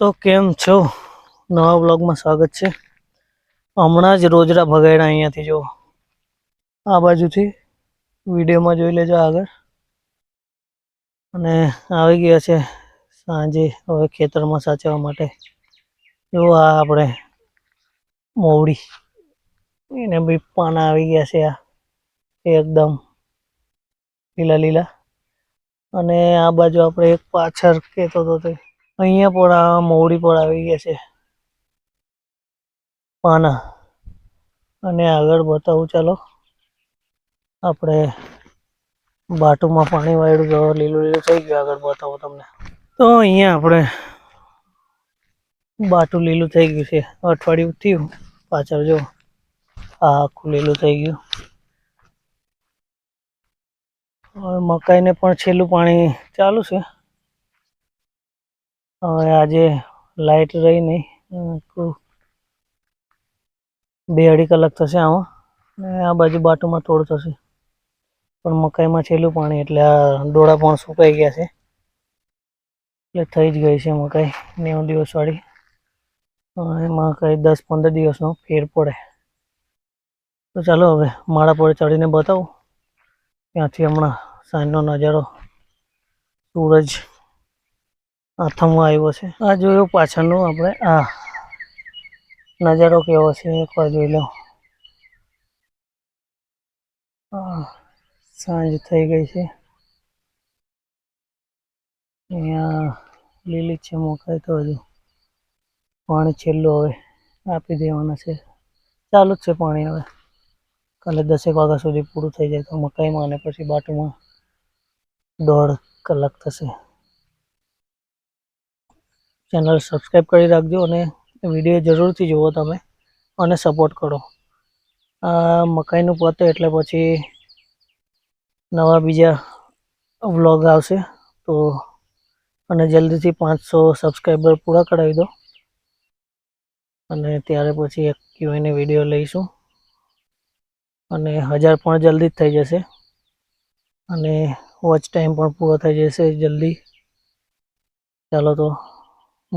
તો કેમ છો? નવા બ્લોગમાં સ્વાગત છે. હમણાં જ રોજડા ભગાડ્યા અહીંયાથી જો આ બાજુથી વિડીયોમાં જોઈ લેજો આગળ. અને આવી ગયા છે સાંજે હવે ખેતરમાં સાચવવા માટે. જો આ આપણે મોવડી. એને બી પાના આવી ગયા છે આ. એકદમ લીલા લીલા. અને આ બાજુ આપણે એક પાછળ કહેતો હતો તે અહીંયા પણ આ મોવડી પણ આવી ગયા છે. પાના. અને આગળ બતાવું, ચાલો. આપણે બાટુમાં પાણી વાળ્યું તો લીલું લીલું થઈ ગયું, આગળ બતાવું તમને. તો અહીંયા આપણે બાટું લીલું થઈ ગયું છે. અઠવાડિયું થયું, પાછળ જો આ આખું લીલું થઈ ગયું. હવે મકાઈને પણ છેલ્લું પાણી ચાલુ છે. હવે આજે લાઈટ રહી નહીં. બે અઢી કલાક થશે આમાં. આ બાજુ બાટુમાં થોડું થશે. પણ મકાઈમાં છેલ્લું પાણી, એટલે આ ડોળા પણ સુકાઈ ગયા છે. એટલે થઈ જ ગઈ છે મકાઈ, નેવું દિવસવાળી. એમાં કંઈ દસ પંદર દિવસનો ફેર પડે. તો ચાલો હવે માળા પર ચડીને બતાવું. ત્યાંથી હમણાં સાંજનો નજારો, સૂરજ આથમવા આવ્યો છે. આ જોયો પાછળનું આપણે, આ નજારો કેવો છે એકવાર જોઈ લો. સાંજ થઈ ગઈ છે. અહીંયા લીલી છે મકાઈ તો હજુ. પાણી છેલ્લું હવે આપી દેવાના છે. ચાલુ જ છે પાણી હવે. કાલે દસેક વાગ્યા સુધી પૂરું થઈ જાય તો મકાઈમાં અને પછી બાટુમાં દોઢ કલાક થશે. ચેનલ સબસ્ક્રાઈબ કરી રાખજો અને વીડિયો જરૂરથી જુઓ તમે અને સપોર્ટ કરો. આ મકાઈનું પતે એટલે પછી નવા બીજા વ્લોગ આવશે તો અને જલ્દીથી પાંચસો સબસ્ક્રાઈબર પૂરા કરાવી દો. અને ત્યારે પછી એક ક્યુએને વીડિયો લઈશું. અને હજાર પણ જલ્દી જ થઈ જશે. અને વોચ ટાઈમ પણ પૂરો થઈ જશે જલ્દી. ચાલો તો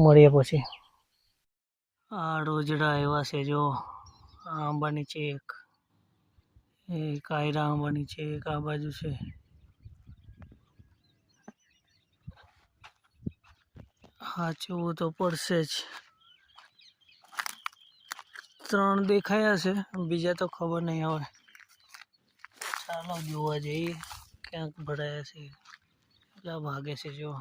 મળીએ પછી. આ રોજડા એવા છે જો આંબાની છે એક. કાયરા આંબાની છે એક, આ બાજુ છે. સાચવું તો પડશે જ. ત્રણ દેખાયા છે, બીજા તો ખબર નહીં હવે. ચાલો જોવા જઈએ, ક્યાંક ભરાયા છે એટલા ભાગે છે જો.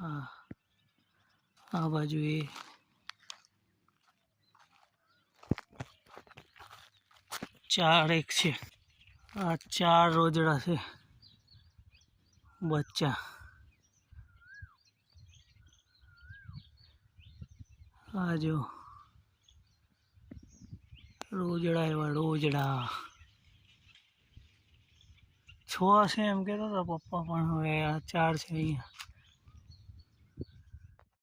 આ બાજુ એ. ચાર એક છે. આ ચાર રોજડા છે. બચ્ચા. આ જો. રોજડા એવા રોજડા. છ છે એમ કહેતો હતા પપ્પા, પણ હવે આ ચાર છે અહીંયા.